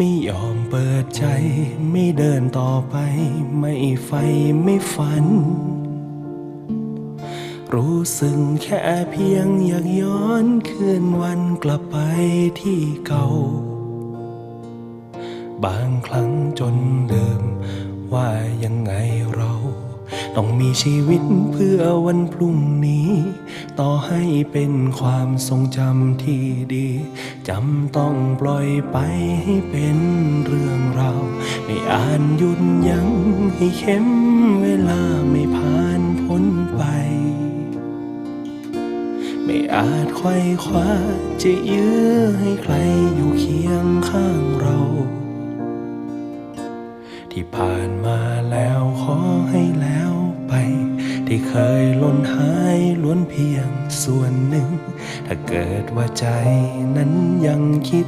ไม่ยอมเปิดใจ ไม่เดินต่อไป ไม่ไฟไม่ฝัน รู้สึกแค่เพียงอยากย้อนคืนวันกลับไปที่เก่า บางครั้งจนเดิมว่ายังไงเราต้องมีชีวิตเพื่อวันพรุ่งนี้ ต่อให้เป็นความทรงจำที่ดี จำต้องปล่อยไปให้เป็นเรื่องราวไม่อ่านหยุดยั้งให้เข้มเวลาไม่ผ่านพ้นไป ไม่อาจไขว้คว้าจะยื้อให้ใครอยู่เคียงข้างเรา ที่ผ่านมาแล้วขอให้แล ที่เคยหล่นหายล้วนเพียงส่วนหนึ่ง ถ้าเกิดว่าใจนั้นยังคิด